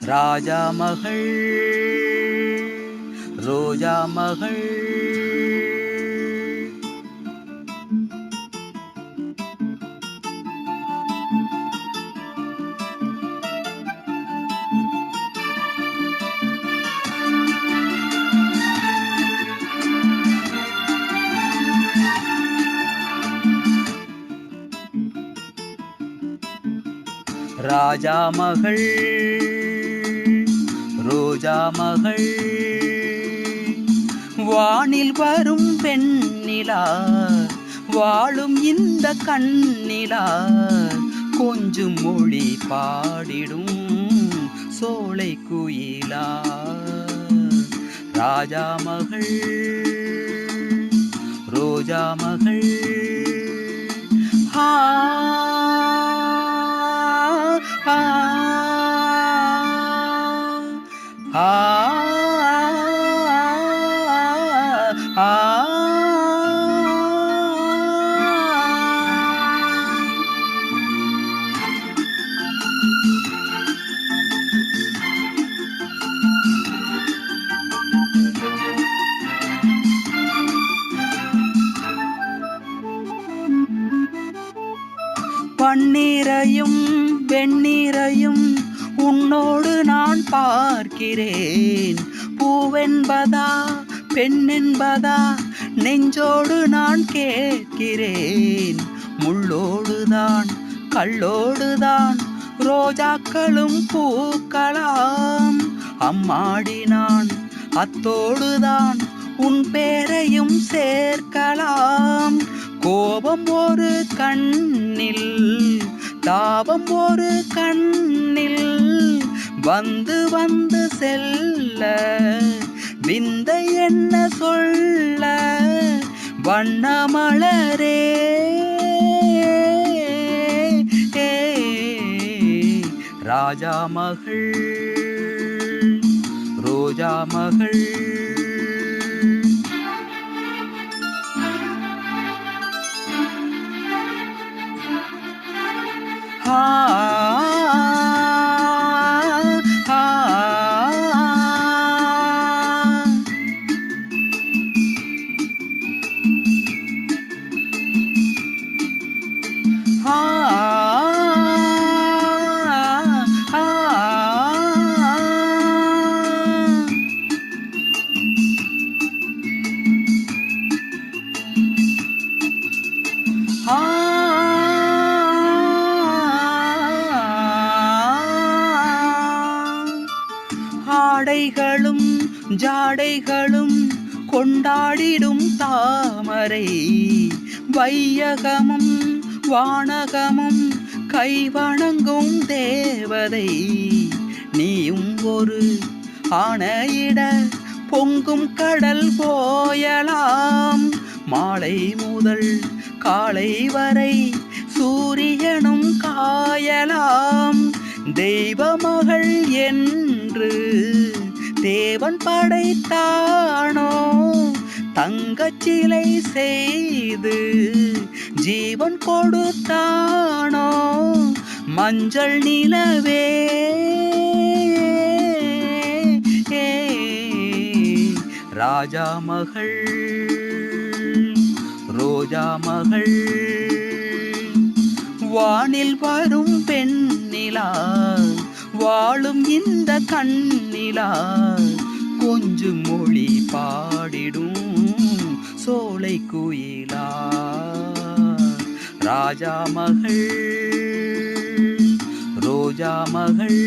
ராஜா மகள் ரோஜா மகள் ராஜா மகள் ரோஜா மகள். வானில் வரும் பெண்ணிலா வாழும் இந்த கண்ணிலா கொஞ்சம் மொழி பாடிடும் சோலை குயிலா. ராஜா மகள் ரோஜா மகள். பன்னீரையும் வெண்ணீரையும் உன்னோடு நான் பார்க்கிறேன். பூவென்பதா பெண்ணென்பதா நெஞ்சோடு நான் கேட்கிறேன். முள்ளோடுதான் கல்லோடுதான் ரோஜாக்களும் பூக்களாம் அம்மாடி நான் அத்தோடுதான் உன் பேரையும் சேர்க்கலாம். கோபம் ஒரு கண்ணில் தாவம் ஒரு கண்ணில் வந்து வந்து செல்ல விந்தை என்ன சொல்ல வண்ணமலரே. ராஜா மகள் ரோஜா மகள். heart. ஜாடைகளும் கொண்டாடிடும் தாமரை. வையகமும் வானகமும் கை வணங்கும் தேவதை. நீயும் ஒரு ஆணையிட பொங்கும் கடல் போயலாம். மாலை முதல் காலை வரை சூரியனும் காயலாம். தெய்வ மகள் என்று தேவன் படைத்தானோ? தங்கச்சிலை செய்து ஜீவன் கொடுத்தானோ? மஞ்சள் நிலவே. ராஜா மகள் ரோஜா மகள் வானில் வரும் பெண்ணிலா வாழும் இந்த கண் நிலா கொஞ்சம் மொழி பாடிடும் சோலை குயிலா ராஜா மகள் ரோஜா மகள்.